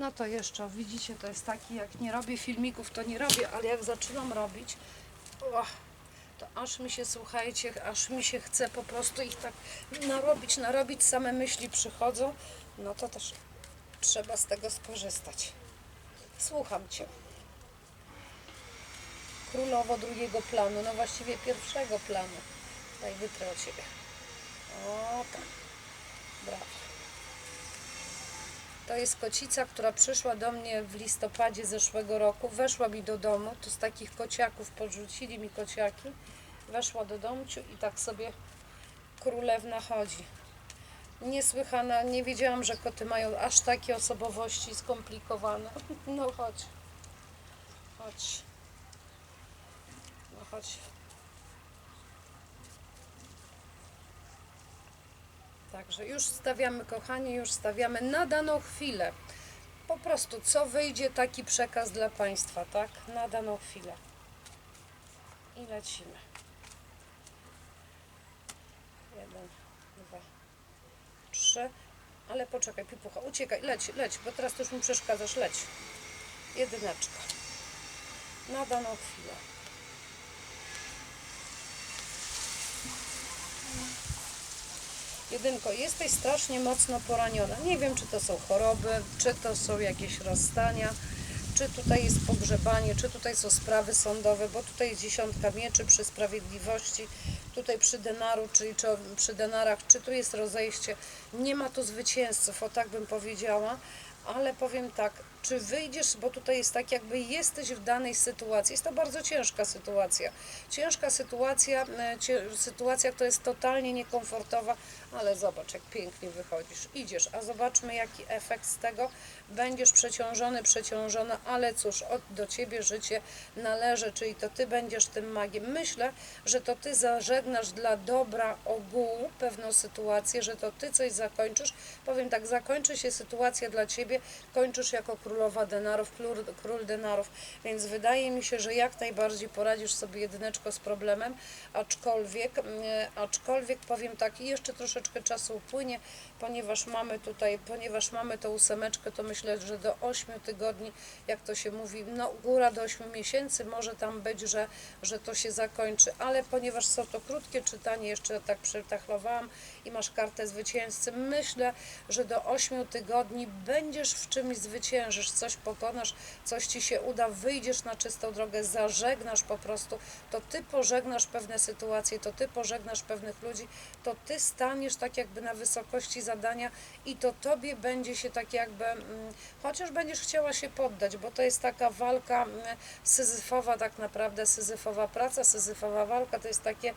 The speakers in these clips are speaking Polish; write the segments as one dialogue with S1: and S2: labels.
S1: No to jeszcze, widzicie, to jest taki, jak nie robię filmików, to nie robię, ale jak zaczynam robić, to aż mi się, słuchajcie, aż mi się chce po prostu ich tak narobić, narobić, same myśli przychodzą, no to też trzeba z tego skorzystać. Słucham Cię. Królowo drugiego planu, no właściwie pierwszego planu. Daj wytrę o Ciebie. O tak. Brawo. To jest kocica, która przyszła do mnie w listopadzie zeszłego roku. Weszła mi do domu. Tu z takich kociaków podrzucili mi kociaki. Weszła do domciu i tak sobie królewna chodzi. Niesłychana, nie wiedziałam, że koty mają aż takie osobowości skomplikowane. No chodź. Chodź. No chodź. Także już stawiamy, kochani, już stawiamy na daną chwilę. Po prostu, co wyjdzie, taki przekaz dla Państwa, tak? Na daną chwilę. I lecimy. Jeden, dwa, trzy. Ale poczekaj, pipucha, uciekaj, leć, leć, bo teraz to już mi przeszkadzasz, leć. Jedyneczka. Na daną chwilę. Jedynko, jesteś strasznie mocno poraniona. Nie wiem, czy to są choroby, czy to są jakieś rozstania, czy tutaj jest pogrzebanie, czy tutaj są sprawy sądowe, bo tutaj jest dziesiątka mieczy przy sprawiedliwości, tutaj przy denaru, czyli czy, przy denarach, czy tu jest rozejście. Nie ma tu zwycięzców, o tak bym powiedziała, ale powiem tak, czy wyjdziesz, bo tutaj jest tak, jakby jesteś w danej sytuacji. Jest to bardzo ciężka sytuacja. Ciężka sytuacja, e, sytuacja, która jest totalnie niekomfortowa, ale zobacz, jak pięknie wychodzisz. Idziesz, a zobaczmy, jaki efekt z tego. Będziesz przeciążony, przeciążona, ale cóż, od, do ciebie życie należy, czyli to ty będziesz tym magiem. Myślę, że to ty zażegnasz dla dobra ogółu pewną sytuację, że to ty coś zakończysz. Powiem tak, zakończy się sytuacja dla ciebie, kończysz jako królowa denarów, król, denarów, więc wydaje mi się, że jak najbardziej poradzisz sobie jedyneczko z problemem, aczkolwiek, mm, aczkolwiek powiem tak, i jeszcze troszeczkę czasu upłynie, ponieważ mamy tutaj, ponieważ mamy tą ósemeczkę, to myślę, że do 8 tygodni, jak to się mówi, no góra do 8 miesięcy może tam być, że, że to się zakończy, ale ponieważ są to krótkie czytanie, jeszcze tak przytachlowałam i masz kartę zwycięzcy, myślę, że do 8 tygodni będziesz w czymś zwyciężysz, coś pokonasz, coś ci się uda, wyjdziesz na czystą drogę, zażegnasz po prostu, to ty pożegnasz pewne sytuacje, to ty pożegnasz pewnych ludzi, to ty staniesz tak jakby na wysokości zadania i to tobie będzie się tak jakby, mm, chociaż będziesz chciała się poddać, bo to jest taka walka mm, syzyfowa tak naprawdę, syzyfowa praca, syzyfowa walka, to jest takie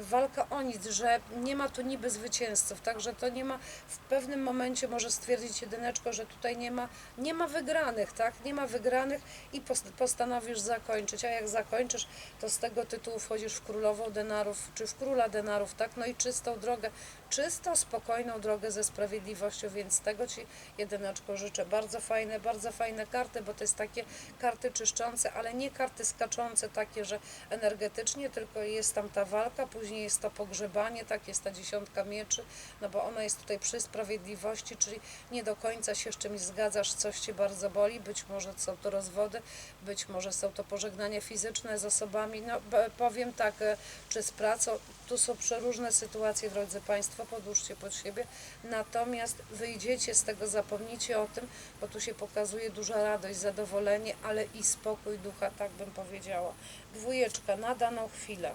S1: walka o nic, że nie ma tu niby zwycięzców, także to nie ma, w pewnym momencie może stwierdzić jedyneczko, że tutaj nie ma, nie ma wygranych, tak, nie ma wygranych i post- postanowisz zakończyć, a jak zakończysz, to z tego tytułu wchodzisz w królową denarów, czy w króla denarów, tak, no i czystą drogę, czysto, spokojną drogę ze sprawiedliwością, więc tego Ci jedyneczko życzę. Bardzo fajne, bardzo fajne karty, bo to jest takie karty czyszczące, ale nie karty skaczące takie, że energetycznie, tylko jest tam ta walka, później jest to pogrzebanie, tak, jest ta dziesiątka mieczy, no bo ona jest tutaj przy sprawiedliwości, czyli nie do końca się z czymś zgadzasz, coś Cię bardzo boli, być może są to rozwody, być może są to pożegnania fizyczne z osobami, no powiem tak, e, czy z pracą, tu są przeróżne sytuacje, drodzy Państwo, podłóżcie pod siebie, natomiast wyjdziecie z tego, zapomnijcie o tym, bo tu się pokazuje duża radość, zadowolenie, ale i spokój ducha, tak bym powiedziała. Dwójeczka na daną chwilę.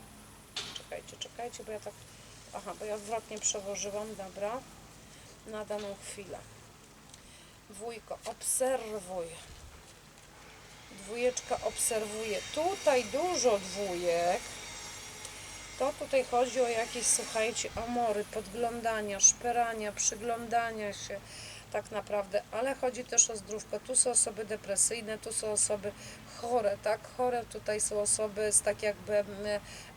S1: Czekajcie, czekajcie, bo ja tak, aha, bo ja odwrotnie przełożyłam, dobra, na daną chwilę. Dwójko, obserwuj. Dwójeczka obserwuje. Tutaj dużo dwójek. To tutaj chodzi o jakieś, słuchajcie, amory, podglądania, szperania, przyglądania się tak naprawdę, ale chodzi też o zdrówko. Tu są osoby depresyjne, tu są osoby chore, tak? Chore tutaj są osoby z tak jakby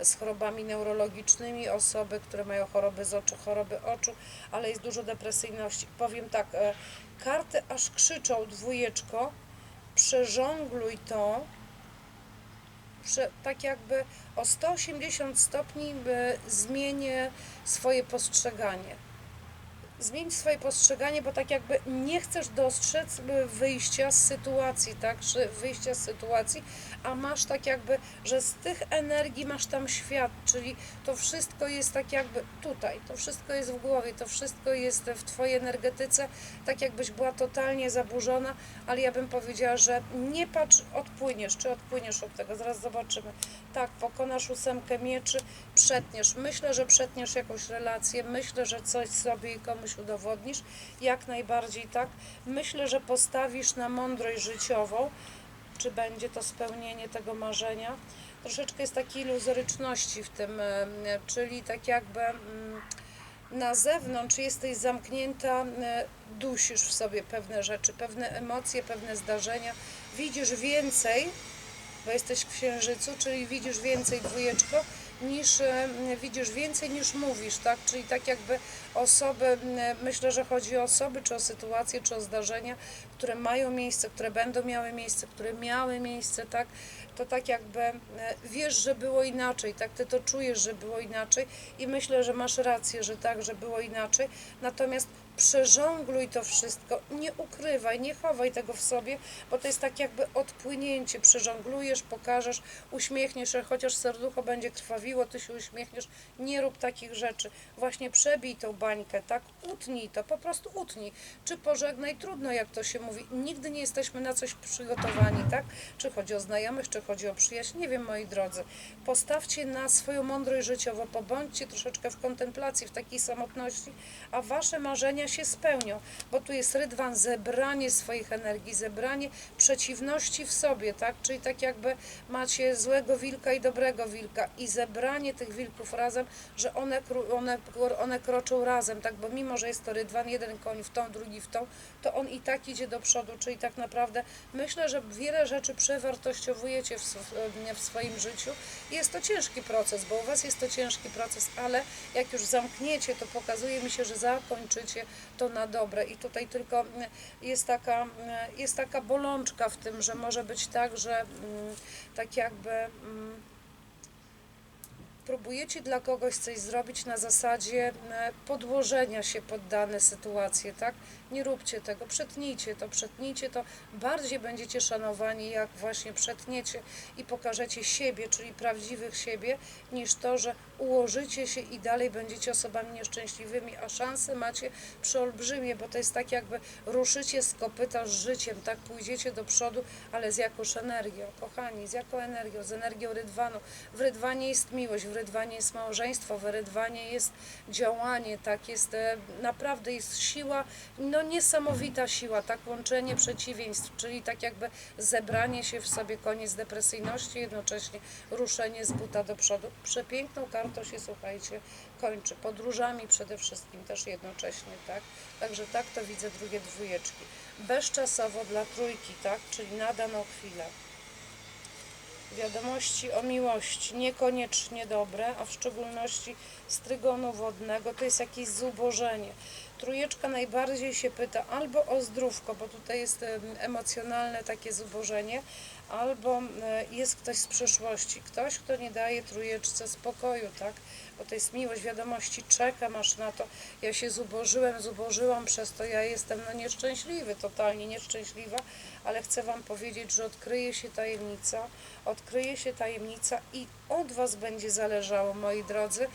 S1: z chorobami neurologicznymi, osoby, które mają choroby z oczu, choroby oczu, ale jest dużo depresyjności. Powiem tak, e, karty aż krzyczą dwójeczko, przeżongluj to, tak jakby o 180 stopni zmienię swoje postrzeganie. Zmień swoje postrzeganie, bo tak jakby nie chcesz dostrzec y, wyjścia z sytuacji, tak, czy wyjścia z sytuacji, a masz tak jakby, że z tych energii masz tam świat, czyli to wszystko jest tak jakby tutaj, to wszystko jest w głowie, to wszystko jest w Twojej energetyce, tak jakbyś była totalnie zaburzona, ale ja bym powiedziała, że nie patrz, odpłyniesz, czy odpłyniesz od tego, zaraz zobaczymy. Tak, pokonasz ósemkę mieczy, przetniesz. Myślę, że przetniesz jakąś relację, myślę, że coś sobie i udowodnisz, jak najbardziej tak. Myślę, że postawisz na mądrość życiową, czy będzie to spełnienie tego marzenia. Troszeczkę jest takiej iluzoryczności w tym, e, czyli tak jakby mm, na zewnątrz jesteś zamknięta, e, dusisz w sobie pewne rzeczy, pewne emocje, pewne zdarzenia, widzisz więcej, bo jesteś w księżycu, czyli widzisz więcej dwójeczko, niż e, widzisz więcej niż mówisz, tak? Czyli tak jakby osoby, myślę, że chodzi o osoby, czy o sytuacje, czy o zdarzenia, które mają miejsce, które będą miały miejsce, które miały miejsce, tak? To tak jakby wiesz, że było inaczej, tak? Ty to czujesz, że było inaczej i myślę, że masz rację, że tak, że było inaczej. Natomiast przerzągluj to wszystko, nie ukrywaj, nie chowaj tego w sobie, bo to jest tak jakby odpłynięcie, przerząglujesz, pokażesz, uśmiechniesz chociaż serducho będzie krwawiło, ty się uśmiechniesz, nie rób takich rzeczy, właśnie przebij tą bańkę, tak, utnij to, po prostu utnij, czy pożegnaj, trudno jak to się mówi, nigdy nie jesteśmy na coś przygotowani, tak, czy chodzi o znajomych, czy chodzi o przyjaźń, nie wiem moi drodzy, postawcie na swoją mądrość życiową, pobądźcie troszeczkę w kontemplacji, w takiej samotności, a wasze marzenia się spełnią, bo tu jest rydwan, zebranie swoich energii, zebranie przeciwności w sobie, tak? Czyli tak jakby macie złego wilka i dobrego wilka i zebranie tych wilków razem, że one, one, one kroczą razem, tak? Bo mimo, że jest to rydwan, jeden koń w tą, drugi w tą, to on i tak idzie do przodu, czyli tak naprawdę myślę, że wiele rzeczy przewartościowujecie w, sw- w swoim życiu. Jest to ciężki proces, bo u Was jest to ciężki proces, ale jak już zamkniecie, to pokazuje mi się, że zakończycie to na dobre. I tutaj tylko mm, jest taka, mm, jest taka bolączka w tym, że może być tak, że mm, tak jakby próbujecie dla kogoś coś zrobić na zasadzie podłożenia się pod dane sytuacje, tak? Nie róbcie tego, przetnijcie to, przetnijcie to, bardziej będziecie szanowani, jak właśnie przetniecie i pokażecie siebie, czyli prawdziwych siebie, niż to, że ułożycie się i dalej będziecie osobami nieszczęśliwymi, a szanse macie przeolbrzymie, bo to jest tak jakby ruszycie z kopyta z życiem, tak pójdziecie do przodu, ale z jakąś energią, kochani, z jaką energią, z energią rydwanu. W rydwanie jest miłość, w rydwanie jest małżeństwo, w rydwanie jest działanie, tak, jest e, naprawdę jest siła, no niesamowita siła, tak, łączenie przeciwieństw, czyli tak jakby zebranie się w sobie, koniec depresyjności, jednocześnie ruszenie z buta do przodu. Przepiękną kartą się, słuchajcie, kończy, podróżami przede wszystkim też jednocześnie, tak, także tak to widzę drugie dwójeczki. Bezczasowo dla trójki, tak, czyli na daną chwilę. Wiadomości o miłości. Niekoniecznie dobre, a w szczególności z trygonu wodnego, to jest jakieś zubożenie. Trójeczka najbardziej się pyta albo o zdrówko, bo tutaj jest em, emocjonalne takie zubożenie, albo jest ktoś z przeszłości, ktoś, kto nie daje trójeczce spokoju, tak? Bo to jest miłość, wiadomości, czekam aż na to. Ja się zubożyłem, zubożyłam, przez to ja jestem no, nieszczęśliwy, totalnie nieszczęśliwa, ale chcę Wam powiedzieć, że odkryje się tajemnica, odkryje się tajemnica i od Was będzie zależało, moi drodzy,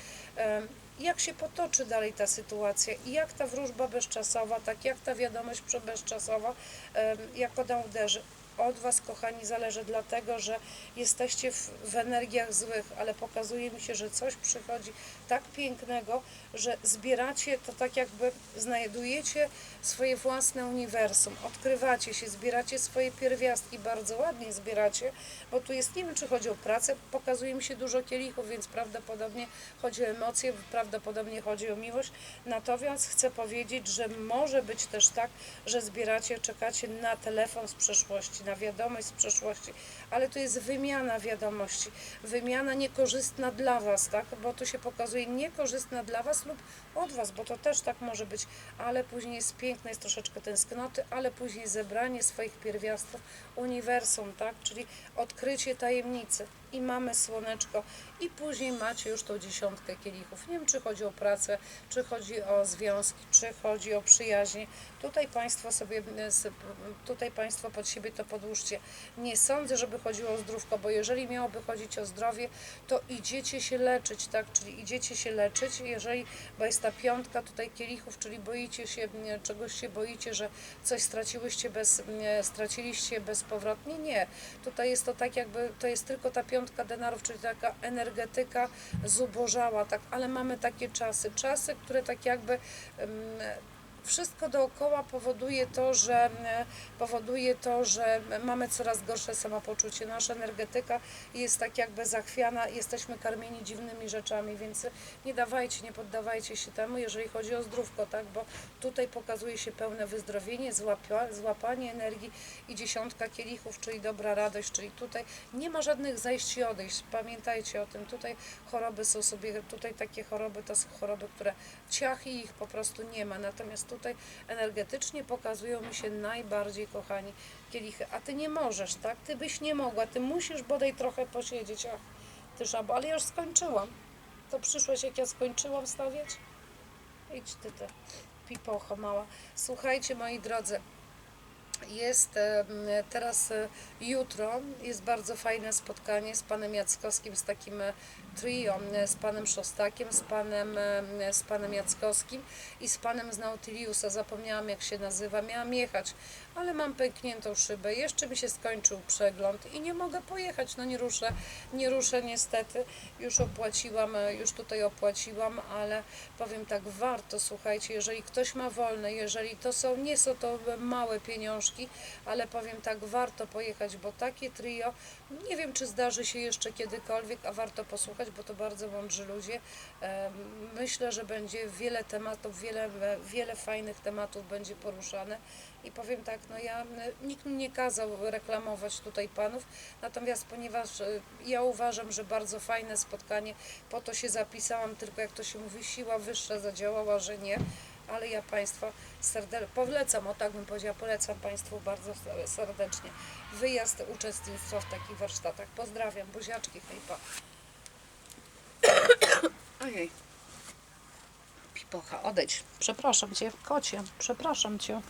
S1: jak się potoczy dalej ta sytuacja i jak ta wróżba bezczasowa, tak jak ta wiadomość bezczasowa, em, jak ona uderzy. Od Was, kochani, zależy, dlatego że jesteście w, w energiach złych, ale pokazuje mi się, że coś przychodzi tak pięknego, że zbieracie to tak jakby znajdujecie swoje własne uniwersum, odkrywacie się, zbieracie swoje pierwiastki, bardzo ładnie zbieracie, bo tu jest, nie wiem czy chodzi o pracę, pokazuje mi się dużo kielichów, więc prawdopodobnie chodzi o emocje, prawdopodobnie chodzi o miłość, natomiast chcę powiedzieć, że może być też tak, że zbieracie, czekacie na telefon z przeszłości, na wiadomość z przeszłości, ale to jest wymiana wiadomości, wymiana niekorzystna dla Was, tak, bo tu się pokazuje niekorzystna dla Was lub od Was, bo to też tak może być, ale później jest piękne, jest troszeczkę tęsknoty, ale później zebranie swoich pierwiastków, uniwersum, tak, czyli odkrycie tajemnicy. I mamy słoneczko i później macie już tą dziesiątkę kielichów. Nie wiem, czy chodzi o pracę, czy chodzi o związki, czy chodzi o przyjaźnie. Tutaj Państwo sobie, tutaj Państwo pod siebie to podłóżcie. Nie sądzę, żeby chodziło o zdrówko, bo jeżeli miałoby chodzić o zdrowie, to idziecie się leczyć, tak? Czyli idziecie się leczyć, jeżeli, bo jest ta piątka tutaj kielichów, czyli boicie się, czegoś się boicie, że coś straciłyście bez, straciliście bezpowrotnie. Nie. Tutaj jest to tak jakby, to jest tylko ta piątka denarów, czyli taka energetyka zubożała, tak? Ale mamy takie czasy, czasy, które tak jakby wszystko dookoła powoduje to, że e, powoduje to, że mamy coraz gorsze samopoczucie. Nasza energetyka jest tak jakby zachwiana, jesteśmy karmieni dziwnymi rzeczami, więc nie dawajcie, nie poddawajcie się temu, jeżeli chodzi o zdrówko, tak? Bo tutaj pokazuje się pełne wyzdrowienie, złapa, złapanie energii i dziesiątka kielichów, czyli dobra radość, czyli tutaj nie ma żadnych zajść i odejść. Pamiętajcie o tym. Tutaj choroby są sobie, tutaj takie choroby to są choroby, które ciach i ich po prostu nie ma. Natomiast tutaj energetycznie pokazują mi się najbardziej kochani kielichy. A ty nie możesz, tak? Ty byś nie mogła, ty musisz bodaj trochę posiedzieć. Ach, ty żabo, ale już skończyłam. To przyszłeś jak ja skończyłam stawiać? Idź ty te pipocha mała. Słuchajcie moi drodzy, jest teraz e, jutro jest bardzo fajne spotkanie z panem Jackowskim, z takim e, trio, e, z panem Szostakiem, z panem, z panem Jackowskim i z panem z Nautiliusa. Zapomniałam jak się nazywa, miałam jechać, ale mam pękniętą szybę. Jeszcze mi się skończył przegląd i nie mogę pojechać. No nie ruszę, nie ruszę niestety. Już opłaciłam, e, już tutaj opłaciłam, ale powiem tak, warto, słuchajcie, jeżeli ktoś ma wolne, jeżeli to są, nie są to małe pieniążki, ale powiem tak, warto pojechać, bo takie trio, nie wiem czy zdarzy się jeszcze kiedykolwiek, a warto posłuchać, bo to bardzo mądrzy ludzie. Em, Myślę, że będzie wiele tematów, wiele, wiele fajnych tematów będzie poruszane i powiem tak, no ja, nikt mi nie kazał reklamować tutaj panów, natomiast ponieważ e, ja uważam, że bardzo fajne spotkanie, po to się zapisałam, tylko jak to się mówi, siła wyższa zadziałała, że nie, ale ja Państwa serdecznie polecam, o tak bym powiedziała, polecam Państwu bardzo serdecznie wyjazd, uczestnictwo w takich warsztatach. Pozdrawiam, buziaczki, hejpa. Ojej. Pipocha, odejdź. Przepraszam Cię, kocie, przepraszam Cię.